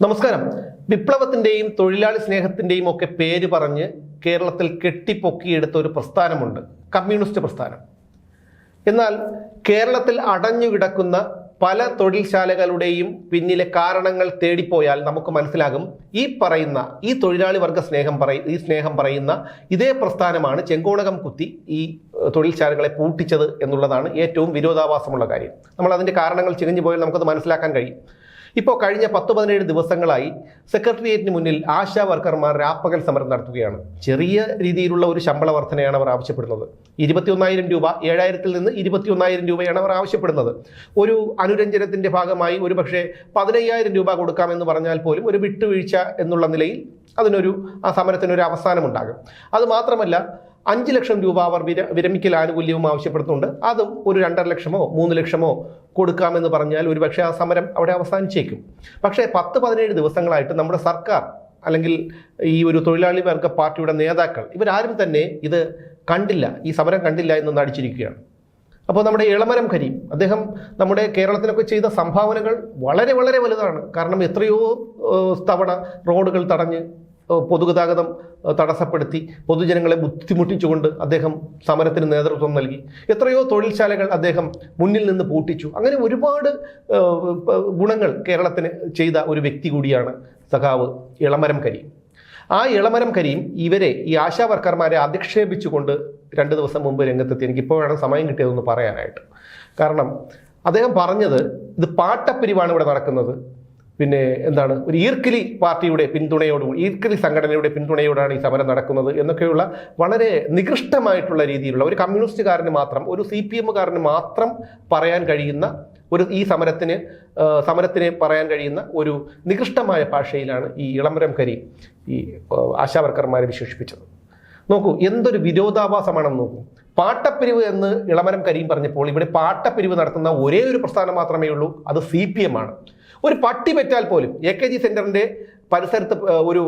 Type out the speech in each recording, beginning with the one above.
നമസ്കാരം. വിപ്ലവത്തിന്റെയും തൊഴിലാളി സ്നേഹത്തിന്റെയും ഒക്കെ പേര് പറഞ്ഞ് കേരളത്തിൽ കെട്ടിപ്പൊക്കിയെടുത്ത ഒരു പ്രസ്ഥാനമുണ്ട്. കമ്മ്യൂണിസ്റ്റ് പ്രസ്ഥാനം. എന്നാൽ കേരളത്തിൽ അടഞ്ഞു കിടക്കുന്ന പല തൊഴിൽശാലകളുടെയും പിന്നിലെ കാരണങ്ങൾ തേടിപ്പോയാൽ നമുക്ക് മനസ്സിലാകും ഈ പറയുന്ന ഈ തൊഴിലാളി വർഗ സ്നേഹം പറയ ഈ സ്നേഹം പറയുന്ന ഇതേ പ്രസ്ഥാനമാണ് ചെങ്കോണകം കുത്തി ഈ തൊഴിൽശാലകളെ പൂട്ടിച്ചത് എന്നുള്ളതാണ് ഏറ്റവും വിരോധാഭാസമുള്ള കാര്യം. നമ്മൾ അതിന്റെ കാരണങ്ങൾ ചികഞ്ഞു പോയാൽ നമുക്കത് മനസ്സിലാക്കാൻ കഴിയും. ഇപ്പോൾ കഴിഞ്ഞ പത്ത് പതിനേഴ് ദിവസങ്ങളായി സെക്രട്ടേറിയറ്റിന് മുന്നിൽ ആശാ വർക്കർമാർ രാപ്പകൽ സമരം നടത്തുകയാണ്. ചെറിയ രീതിയിലുള്ള ഒരു ശമ്പള വർധനയാണ് അവർ ആവശ്യപ്പെടുന്നത്. ഇരുപത്തിയൊന്നായിരം രൂപ ഏഴായിരത്തിൽ നിന്ന് ഇരുപത്തിയൊന്നായിരം രൂപയാണ് അവർ ആവശ്യപ്പെടുന്നത്. ഒരു അനുരഞ്ജനത്തിന്റെ ഭാഗമായി ഒരു പക്ഷേ പതിനയ്യായിരം രൂപ കൊടുക്കാമെന്ന് പറഞ്ഞാൽ പോലും ഒരു വിട്ടുവീഴ്ച എന്നുള്ള നിലയിൽ അതിനൊരു ആ സമരത്തിനൊരു അവസാനമുണ്ടാകും. അത് മാത്രമല്ല അഞ്ച് ലക്ഷം രൂപ അവർ വിര വിരമിക്കൽ ആനുകൂല്യവും ആവശ്യപ്പെടുന്നുണ്ട്. അതും ഒരു രണ്ടര ലക്ഷമോ മൂന്ന് ലക്ഷമോ കൊടുക്കാമെന്ന് പറഞ്ഞാൽ ഒരുപക്ഷേ ആ സമരം അവിടെ അവസാനിച്ചേക്കും. പക്ഷേ പത്ത് പതിനേഴ് ദിവസങ്ങളായിട്ട് നമ്മുടെ സർക്കാർ അല്ലെങ്കിൽ ഈ ഒരു തൊഴിലാളി വർഗ പാർട്ടിയുടെ നേതാക്കൾ ഇവരാരും തന്നെ ഇത് കണ്ടില്ല ഈ സമരം കണ്ടില്ല എന്ന് നടിച്ചിരിക്കുകയാണ് അപ്പോൾ നമ്മുടെ ഇളമരം കരീം അദ്ദേഹം നമ്മുടെ കേരളത്തിനൊക്കെ ചെയ്ത സംഭാവനകൾ വളരെ വളരെ വലുതാണ്. കാരണം എത്രയോ തവണ റോഡുകൾ തടഞ്ഞ് പൊതുഗതാഗതം തടസ്സപ്പെടുത്തി പൊതുജനങ്ങളെ ബുദ്ധിമുട്ടിച്ചുകൊണ്ട് അദ്ദേഹം സമരത്തിന് നേതൃത്വം നൽകി. എത്രയോ തൊഴിൽശാലകൾ അദ്ദേഹം മുന്നിൽ നിന്ന് പൂട്ടിച്ചു. അങ്ങനെ ഒരുപാട് ഗുണങ്ങൾ കേരളത്തിന് ചെയ്ത ഒരു വ്യക്തി കൂടിയാണ് സഖാവ് ഇളമരം കരീം. ആ ഇളമരം കരീം ഇവരെ ഈ ആശാ വർക്കർമാരെ അധിക്ഷേപിച്ചുകൊണ്ട് രണ്ട് ദിവസം മുമ്പ് രംഗത്തെത്തി. എനിക്ക് ഇപ്പോൾ വേണം സമയം കിട്ടിയതെന്ന് പറയാനായിട്ട്. കാരണം അദ്ദേഹം പറഞ്ഞത് ഇത് പാട്ടപ്പിരിവാണ് ഇവിടെ നടക്കുന്നത്. പിന്നെ എന്താണ് ഒരു ഈർക്കിലി പാർട്ടിയുടെ പിന്തുണയോടുകൂടി ഈർക്കിലി സംഘടനയുടെ പിന്തുണയോടാണ് ഈ സമരം നടക്കുന്നത് എന്നൊക്കെയുള്ള വളരെ നികൃഷ്ടമായിട്ടുള്ള രീതിയിലുള്ള ഒരു കമ്മ്യൂണിസ്റ്റുകാരന് മാത്രം ഒരു സി പി എമ്മുകാരന് മാത്രം പറയാൻ കഴിയുന്ന ഒരു ഈ സമരത്തിന് സമരത്തിന് പറയാൻ കഴിയുന്ന ഒരു നികൃഷ്ടമായ ഭാഷയിലാണ് ഈ ഇളമരം കരി ഈ ആശാവർക്കർമാരെ വിശേഷിപ്പിച്ചത്. നോക്കൂ എന്തൊരു വിരോധാഭാസമാണെന്ന് നോക്കൂ. പാട്ടപ്പിരിവ് എന്ന് ഇളമരം കരീം പറഞ്ഞപ്പോൾ ഇവിടെ പാട്ടപ്പിരിവ് നടത്തുന്ന ഒരേ ഒരു പ്രസ്ഥാനം മാത്രമേ ഉള്ളൂ അത് സി പി എം ആണ്. ഒരു പട്ടി പറ്റാൽ പോലും എ കെ ജി സെന്ററിന്റെ പരിസരത്ത് ഒരു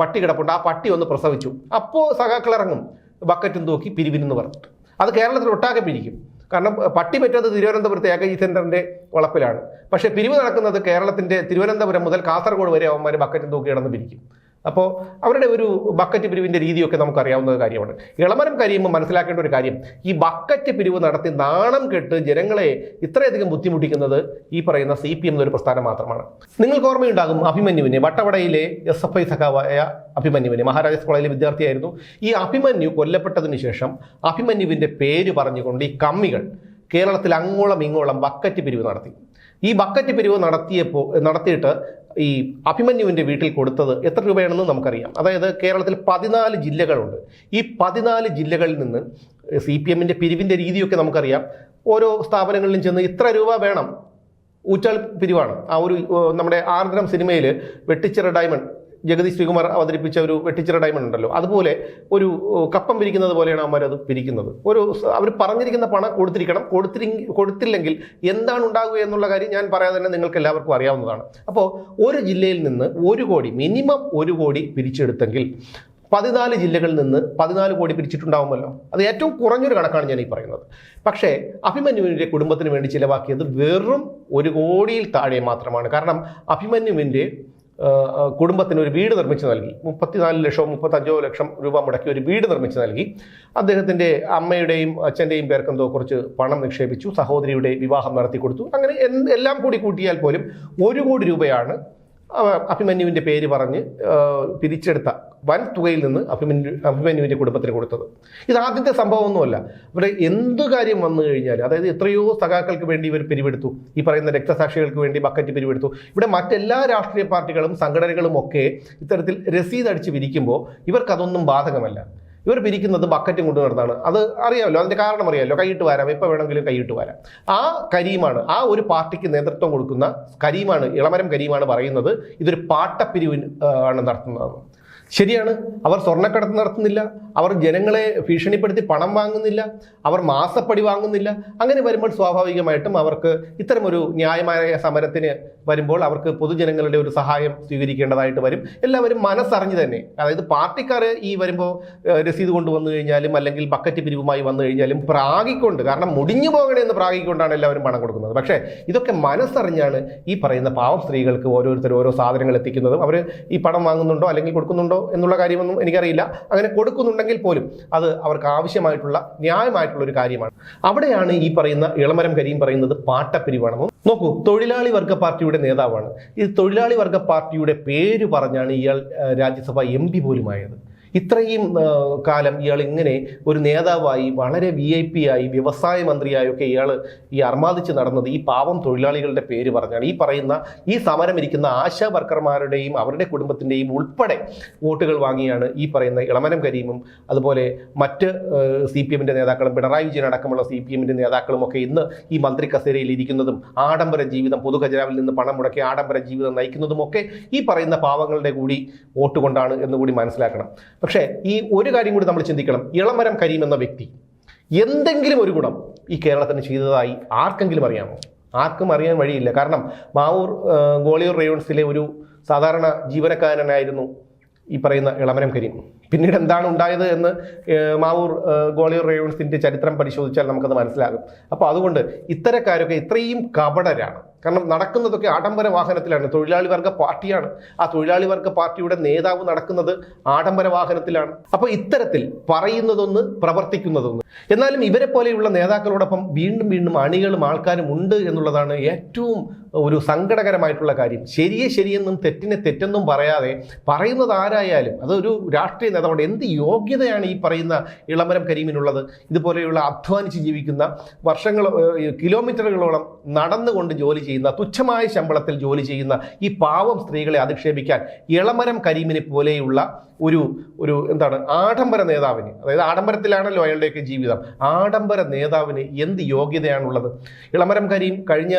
പട്ടി കിടപ്പുണ്ട് ആ പട്ടി ഒന്ന് പ്രസവിച്ചു. അപ്പോൾ സഖാക്കൾ ഇറങ്ങും ബക്കറ്റും തൂക്കി പിരിവിനെന്ന് പറഞ്ഞിട്ട്. അത് കേരളത്തിൽ ഒട്ടാകെ പിരിക്കും. കാരണം പട്ടി പറ്റുന്നത് തിരുവനന്തപുരത്തെ എ കെ ജി സെന്ററിന്റെ വളപ്പിലാണ്. പക്ഷേ പിരിവ് നടക്കുന്നത് കേരളത്തിന്റെ തിരുവനന്തപുരം മുതൽ കാസർഗോഡ് വരെ അവന്മാർ ബക്കറ്റും തൂക്കി കിടന്ന് പിരിക്കും. അപ്പോൾ അവരുടെ ഒരു ബക്കറ്റ് പിരിവിന്റെ രീതിയൊക്കെ നമുക്കറിയാവുന്ന കാര്യമാണ്. ഇളമരം കരിയുമ്പോൾ മനസ്സിലാക്കേണ്ട ഒരു കാര്യം ഈ ബക്കറ്റ് പിരിവ് നടത്തി നാണം കെട്ട് ജനങ്ങളെ ഇത്രയധികം ബുദ്ധിമുട്ടിക്കുന്നത് ഈ പറയുന്ന സി പി എം എന്നൊരു പ്രസ്ഥാനം മാത്രമാണ്. നിങ്ങൾക്ക് ഓർമ്മയുണ്ടാകും അഭിമന്യുവിനെ വട്ടവടയിലെ എസ് എഫ് ഐ സഖാവായ അഭിമന്യുവിനെ മഹാരാജാസ് കോളേജിലെ വിദ്യാർത്ഥിയായിരുന്നു. ഈ അഭിമന്യു കൊല്ലപ്പെട്ടതിന് ശേഷം അഭിമന്യുവിന്റെ പേര് പറഞ്ഞുകൊണ്ട് ഈ കമ്മികൾ കേരളത്തിൽ അങ്ങോളം ഇങ്ങോളം ബക്കറ്റ് പിരിവ് നടത്തി. ഈ ബക്കറ്റ് പിരിവ് നടത്തിയപ്പോൾ നടത്തിയിട്ട് ഈ അഭിമന്യുവിന്റെ വീട്ടിൽ കൊടുത്തത് എത്ര രൂപയാണെന്ന് നമുക്കറിയാം. അതായത് കേരളത്തിൽ പതിനാല് ജില്ലകളുണ്ട്. ഈ പതിനാല് ജില്ലകളിൽ നിന്ന് സി പി എമ്മിന്റെ പിരിവിന്റെ രീതിയൊക്കെ നമുക്കറിയാം. ഓരോ സ്ഥാപനങ്ങളിലും ചെന്ന് ഇത്ര രൂപ വേണം. ഊച്ചാൽ പിരിവാണ്. ആ ഒരു നമ്മുടെ ആർദ്രം സിനിമയിൽ വെട്ടിച്ചിറ ഡയമണ്ട് ജഗതി ശ്രീകുമാർ അവതരിപ്പിച്ച ഒരു വെട്ടിച്ചിറ ഡയമണ്ട് ഉണ്ടല്ലോ. അതുപോലെ ഒരു കപ്പം പിരിക്കുന്നത് പോലെയാണ് അവന്മാർ അത് പിരിക്കുന്നത് ഒരു അവർ പറഞ്ഞിരിക്കുന്ന പണം കൊടുത്തിരിക്കണം. കൊടുത്തിരി കൊടുത്തില്ലെങ്കിൽ എന്താണ് ഉണ്ടാകുക എന്നുള്ള കാര്യം ഞാൻ പറയാതെ തന്നെ നിങ്ങൾക്ക് എല്ലാവർക്കും അറിയാവുന്നതാണ്. അപ്പോൾ ഒരു ജില്ലയിൽ നിന്ന് ഒരു കോടി മിനിമം ഒരു കോടി പിരിച്ചെടുത്തെങ്കിൽ പതിനാല് ജില്ലകളിൽ നിന്ന് പതിനാല് കോടി പിരിച്ചിട്ടുണ്ടാവുമല്ലോ. അത് ഏറ്റവും കുറഞ്ഞൊരു കണക്കാണ് ഞാൻ ഈ പറയുന്നത്. പക്ഷേ അഭിമന്യുവിന്റെ കുടുംബത്തിന് വേണ്ടി ചിലവാക്കിയത് വെറും ഒരു കോടിയിൽ താഴെ മാത്രമാണ്. കാരണം അഭിമന്യുവിന്റെ കുടുംബത്തിന് ഒരു വീട് നിർമ്മിച്ച് നൽകി. മുപ്പത്തിനാല് ലക്ഷമോ മുപ്പത്തഞ്ചോ ലക്ഷം രൂപ മുടക്കി ഒരു വീട് നിർമ്മിച്ച് നൽകി. അദ്ദേഹത്തിന്റെ അമ്മയുടെയും അച്ഛന്റെയും പേർക്കെന്തോ കുറച്ച് പണം നിക്ഷേപിച്ചു. സഹോദരിയുടെ വിവാഹം നടത്തി കൊടുത്തു. അങ്ങനെ എല്ലാം കൂടി കൂട്ടിയാൽ പോലും ഒരു കോടി രൂപയാണ് അഭിമന്യുവിന്റെ പേര് പറഞ്ഞ് പിരിച്ചെടുത്ത വൻ തുകയിൽ നിന്ന് അഭിമന്യു അഭിമന്യുവിന്റെ കുടുംബത്തിന് കൊടുത്തത്. ഇത് ആദ്യത്തെ സംഭവമൊന്നുമല്ല. ഇവിടെ എന്തു കാര്യം വന്നു കഴിഞ്ഞാൽ അതായത് എത്രയോ സഖാക്കൾക്ക് വേണ്ടി ഇവർ പിരിവെടുത്തു. ഈ പറയുന്ന രക്തസാക്ഷികൾക്ക് വേണ്ടി ബക്കറ്റ് പിരിവെടുത്തു. ഇവിടെ മറ്റെല്ലാ രാഷ്ട്രീയ പാർട്ടികളും സംഘടനകളും ഒക്കെ ഇത്തരത്തിൽ രസീത് അടിച്ച് പിരിക്കുമ്പോൾ ഇവർക്കതൊന്നും ബാധകമല്ല. ഇവർ പിരിക്കുന്നത് ബക്കറ്റും കൊണ്ട് നടന്നാണ്. അത് അറിയാമല്ലോ അതിന്റെ കാരണം അറിയാമല്ലോ. കൈയിട്ട് വരാം. എപ്പോൾ വേണമെങ്കിലും കൈയിട്ട് വരാം. ആ കരീമാണ് ആ ഒരു പാർട്ടിക്ക് നേതൃത്വം കൊടുക്കുന്ന കരീമാണ് ഇളമരം കരീമാണ് പറയുന്നത്. ഇതൊരു പാട്ടപ്പിരിവിന് ആ, ആണ് നടത്തുന്നതെന്ന് ശരിയാണ്. അവർ സ്വർണക്കടത്ത് നടത്തുന്നില്ല. അവർ ജനങ്ങളെ ഭീഷണിപ്പെടുത്തി പണം വാങ്ങുന്നില്ല. അവർ മാസപ്പടി വാങ്ങുന്നില്ല. അങ്ങനെ വരുമ്പോൾ സ്വാഭാവികമായിട്ടും അവർക്ക് ഇത്തരമൊരു ന്യായമായ സമരത്തിന് വരുമ്പോൾ അവർക്ക് പൊതുജനങ്ങളുടെ ഒരു സഹായം സ്വീകരിക്കേണ്ടതായിട്ട് വരും. എല്ലാവരും മനസ്സറിഞ്ഞ് തന്നെ. അതായത് പാർട്ടിക്കാർ ഈ വരുമ്പോൾ രസീത് കൊണ്ടുവന്നു കഴിഞ്ഞാലും അല്ലെങ്കിൽ ബക്കറ്റ് പിരിവുമായി വന്നു കഴിഞ്ഞാലും പ്രാഗിക്കൊണ്ട് കാരണം മുടിഞ്ഞു പോകണേ എന്ന് പ്രാഗിക്കൊണ്ടാണ് എല്ലാവരും പണം കൊടുക്കുന്നത്. പക്ഷേ ഇതൊക്കെ മനസ്സറിഞ്ഞാണ് ഈ പറയുന്ന പാവം സ്ത്രീകൾക്ക് ഓരോരുത്തർ ഓരോ സാധനങ്ങൾ എത്തിക്കുന്നതും. അവർ ഈ പണം വാങ്ങുന്നുണ്ടോ അല്ലെങ്കിൽ കൊടുക്കുന്നുണ്ടോ? എന്നുള്ള കാര്യമൊന്നും എനിക്കറിയില്ല. അങ്ങനെ കൊടുക്കുന്നുണ്ടെങ്കിൽ പോലും അത് അവർക്ക് ആവശ്യമായിട്ടുള്ള ന്യായമായിട്ടുള്ള ഒരു കാര്യമാണ്. അവിടെയാണ് ഈ പറയുന്ന ഇളമരം കരീം പറയുന്നത് പാട്ടപ്പിരിവാണെന്നും നോക്കൂ തൊഴിലാളി വർഗ പാർട്ടിയുടെ നേതാവാണ്. ഈ തൊഴിലാളി വർഗ പാർട്ടിയുടെ പേര് പറഞ്ഞാണ് ഇയാൾ രാജ്യസഭ എം പി പോലുമായത്. ഇത്രയും കാലം ഇയാൾ ഇങ്ങനെ ഒരു നേതാവായി വളരെ വി ഐ പി ആയി വ്യവസായ മന്ത്രിയായൊക്കെ ഇയാൾ ഈ അർമാദിച്ച് നടന്നത് ഈ പാവം തൊഴിലാളികളുടെ പേര് പറഞ്ഞാണ്. ഈ പറയുന്ന ഈ സമരം ഇരിക്കുന്ന ആശാ വർക്കർമാരുടെയും അവരുടെ കുടുംബത്തിന്റെയും ഉൾപ്പെടെ വോട്ടുകൾ വാങ്ങിയാണ് ഈ പറയുന്ന ഇളമനം കരീമും അതുപോലെ മറ്റ് സി പി എമ്മിന്റെ നേതാക്കളും പിണറായി വിജയൻ അടക്കമുള്ള സി പി എമ്മിന്റെ നേതാക്കളും ഒക്കെ ഇന്ന് ഈ മന്ത്രി കസേരയിൽ ഇരിക്കുന്നതും ആഡംബര ജീവിതം പൊതുഖജനാവിൽ നിന്ന് പണം മുടക്കി ആഡംബര ജീവിതം നയിക്കുന്നതും ഒക്കെ ഈ പറയുന്ന പാവങ്ങളുടെ കൂടി വോട്ട് കൊണ്ടാണ് എന്നുകൂടി മനസ്സിലാക്കണം. പക്ഷേ ഈ ഒരു കാര്യം കൂടി നമ്മൾ ചിന്തിക്കണം. ഇളമരം കരീം എന്ന വ്യക്തി എന്തെങ്കിലും ഒരു ഗുണം ഈ കേരളത്തിന് ചെയ്തതായി ആർക്കെങ്കിലും അറിയാമോ? ആർക്കും അറിയാൻ വഴിയില്ല. കാരണം മാവൂർ ഗോളിയൂർ റേയോൺസിലെ ഒരു സാധാരണ ജീവനക്കാരനായിരുന്നു ഈ പറയുന്ന ഇളമരം കരീം. പിന്നീട് എന്താണ് ഉണ്ടായത് എന്ന് മാവൂർ ഗോളിയർ റേവൺസിന്റെ ചരിത്രം പരിശോധിച്ചാൽ നമുക്കത് മനസ്സിലാകും. അപ്പോൾ അതുകൊണ്ട് ഇത്തരക്കാരൊക്കെ ഇത്രയും കപടരാണ്. കാരണം നടക്കുന്നതൊക്കെ ആഡംബര വാഹനത്തിലാണ്. തൊഴിലാളി വർഗ പാർട്ടിയാണ്. ആ തൊഴിലാളി വർഗ പാർട്ടിയുടെ നേതാവ് നടക്കുന്നത് ആഡംബര വാഹനത്തിലാണ്. അപ്പോൾ ഇത്തരത്തിൽ പറയുന്നതൊന്ന് പ്രവർത്തിക്കുന്നതൊന്ന്. എന്നാലും ഇവരെ പോലെയുള്ള നേതാക്കളോടൊപ്പം വീണ്ടും വീണ്ടും അണികളും ആൾക്കാരും ഉണ്ട് എന്നുള്ളതാണ് ഏറ്റവും ഒരു സങ്കടകരമായിട്ടുള്ള കാര്യം. ശരിയെ ശരിയെന്നും തെറ്റിനെ തെറ്റെന്നും പറയാതെ പറയുന്നത് ആരായാലും അതൊരു രാഷ്ട്രീയ നേതാവുണ്ട് എന്ത് യോഗ്യതയാണ് ഈ പറയുന്ന ഇളമരം കരീമിനുള്ളത്? ഇതുപോലെയുള്ള അധ്വാനിച്ച് ജീവിക്കുന്ന വർഷങ്ങൾ കിലോമീറ്ററുകളോളം നടന്നുകൊണ്ട് ജോലി ചെയ്യുന്ന തുച്ഛമായ ശമ്പളത്തിൽ ജോലി ചെയ്യുന്ന ഈ പാവം സ്ത്രീകളെ അധിക്ഷേപിക്കാൻ ഇളമരം കരീമിനെ പോലെയുള്ള ഒരു ഒരു എന്താണ് ആഡംബര നേതാവിന് അതായത് ആഡംബരത്തിലാണല്ലോ അയാളുടെയൊക്കെ ജീവിതം. ആഡംബര നേതാവിന് എന്ത് യോഗ്യതയാണുള്ളത്? ഇളമരം കരീം കഴിഞ്ഞ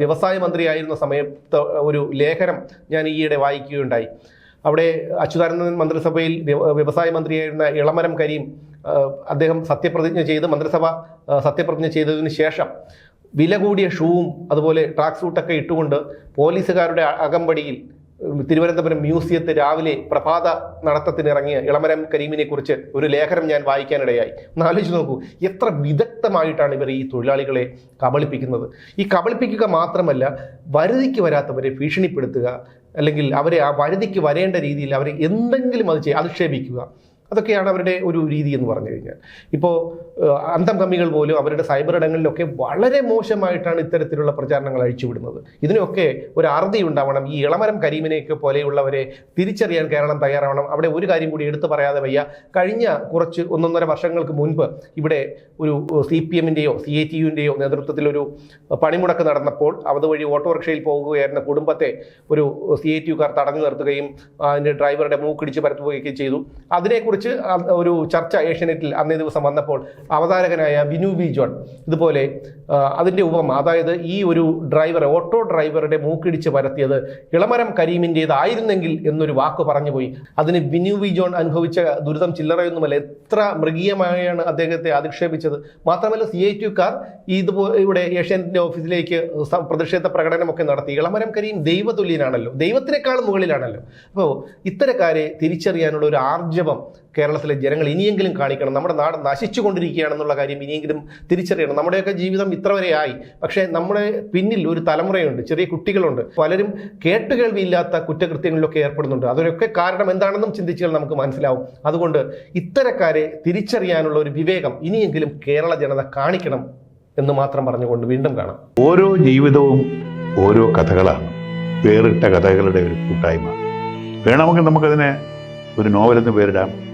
വ്യവസായ മന്ത്രിയായിരുന്ന സമയത്ത് ഒരു ലേഖനം ഞാൻ ഈയിടെ വായിക്കുകയുണ്ടായി. അവിടെ അച്യുതാനന്ദൻ മന്ത്രിസഭയിൽ വ്യവസായ മന്ത്രിയായിരുന്ന ഇളമരം കരീം അദ്ദേഹം സത്യപ്രതിജ്ഞ ചെയ്ത് മന്ത്രിസഭ സത്യപ്രതിജ്ഞ ചെയ്തതിന് ശേഷം വില കൂടിയ ഷൂവും അതുപോലെ ട്രാക്ക് സൂട്ടൊക്കെ ഇട്ടുകൊണ്ട് പോലീസുകാരുടെ അകമ്പടിയിൽ തിരുവനന്തപുരം മ്യൂസിയത്ത് രാവിലെ പ്രഭാത നടത്തത്തിന് ഇറങ്ങിയ ഇളമരം കരീമിനെ കുറിച്ച് ഒരു ലേഖനം ഞാൻ വായിക്കാനിടയായി. ഒന്ന് ആലോചിച്ച് നോക്കൂ എത്ര വിദഗ്ധമായിട്ടാണ് ഇവർ ഈ തൊഴിലാളികളെ കബളിപ്പിക്കുന്നത്. ഈ കബളിപ്പിക്കുക മാത്രമല്ല വരുതിക്ക് വരാത്തവരെ ഭീഷണിപ്പെടുത്തുക അല്ലെങ്കിൽ അവരെ ആ പരിധിക്ക് വരേണ്ട രീതിയിൽ അവരെ എന്തെങ്കിലും അത് ചെയ്യുക അധിക്ഷേപിക്കുക അതൊക്കെയാണ് അവരുടെ ഒരു രീതി എന്ന് പറഞ്ഞു കഴിഞ്ഞാൽ. ഇപ്പോൾ അന്തം കമ്മികൾ പോലും അവരുടെ സൈബർ ഇടങ്ങളിലൊക്കെ വളരെ മോശമായിട്ടാണ് ഇത്തരത്തിലുള്ള പ്രചാരണങ്ങൾ അഴിച്ചുവിടുന്നത്. ഇതിനൊക്കെ ഒരു അറുതി ഉണ്ടാവണം. ഈ ഇളമരം കരീമിനെയൊക്കെ പോലെയുള്ളവരെ തിരിച്ചറിയാൻ കേരളം തയ്യാറാവണം. അവിടെ ഒരു കാര്യം കൂടി എടുത്തു പറയാതെ വയ്യ. കഴിഞ്ഞ കുറച്ച് ഒന്നൊന്നര വർഷങ്ങൾക്ക് മുൻപ് ഇവിടെ ഒരു സി പി എമ്മിന്റെയോ സി എ ടി യുവിന്റെയോ നേതൃത്വത്തിലൊരു പണിമുടക്ക് നടന്നപ്പോൾ അതുവഴി ഓട്ടോറിക്ഷയിൽ പോകുകയായിരുന്ന കുടുംബത്തെ ഒരു സി എ ടി യുക്കാർ തടഞ്ഞു നിർത്തുകയും അതിന്റെ ഡ്രൈവറുടെ മൂക്കിടിച്ച് പരത്തുകയൊക്കെ ചെയ്തു. അതിനെക്കുറിച്ച് ആ ഒരു ചർച്ച ഏഷ്യനെറ്റിൽ അന്നേ ദിവസം വന്നപ്പോൾ അവതാരകനായ വിനു ബി ജോൺ ഇതുപോലെ അതിന്റെ ഉപമ അതായത് ഈ ഒരു ഡ്രൈവർ ഓട്ടോ ഡ്രൈവറുടെ മൂക്കിടിച്ച് പരത്തിയത് ഇളമരം കരീമിന്റേതായിരുന്നെങ്കിൽ എന്നൊരു വാക്ക് പറഞ്ഞുപോയി. അതിന് വിനു ബി ജോൺ അനുഭവിച്ച ദുരിതം ചില്ലറയൊന്നുമല്ല എത്ര മൃഗീയമായാണ് അദ്ദേഹത്തെ അധിക്ഷേപിച്ചത്. മാത്രമല്ല സി ഐ ടിക്കാർ ഇതുപോലെ ഇവിടെ ഏഷ്യാനെറ്റിന്റെ ഓഫീസിലേക്ക് പ്രതിഷേധ പ്രകടനമൊക്കെ നടത്തി. ഇളമരം കരീം ദൈവതുല്യനാണല്ലോ ദൈവത്തിനേക്കാൾ മുകളിലാണല്ലോ. അപ്പോൾ ഇത്തരക്കാരെ തിരിച്ചറിയാനുള്ള ഒരു ആർജവം കേരളത്തിലെ ജനങ്ങൾ ഇനിയെങ്കിലും കാണിക്കണം. നമ്മുടെ നാട് നശിച്ചു നശിച്ചുകൊണ്ടിരിക്കുകയാണെന്നുള്ള കാര്യം ഇനിയെങ്കിലും തിരിച്ചറിയണം. നമ്മുടെയൊക്കെ ജീവിതം ഇത്ര വരെ ആയി. പക്ഷേ നമ്മുടെ പിന്നിൽ ഒരു തലമുറയുണ്ട് ചെറിയ കുട്ടികളുണ്ട്. പലരും കേട്ടുകേൾവിയില്ലാത്ത കുറ്റകൃത്യങ്ങളിലൊക്കെ ഏർപ്പെടുന്നുണ്ട്. അതിനൊക്കെ കാരണം എന്താണെന്നും ചിന്തിച്ചാൽ നമുക്ക് മനസ്സിലാവും. അതുകൊണ്ട് ഇത്തരക്കാരെ തിരിച്ചറിയാനുള്ള ഒരു വിവേകം ഇനിയെങ്കിലും കേരള ജനത കാണിക്കണം എന്ന് മാത്രം പറഞ്ഞുകൊണ്ട് വീണ്ടും കാണാം. ഓരോ ജീവിതവും ഓരോ കഥകളാണ്. വേറിട്ട കഥകളുടെ ഒരു കൂട്ടായ്മ. വേണമെങ്കിൽ നമുക്കതിനെ ഒരു നോവലെന്ന് പേരിടാം.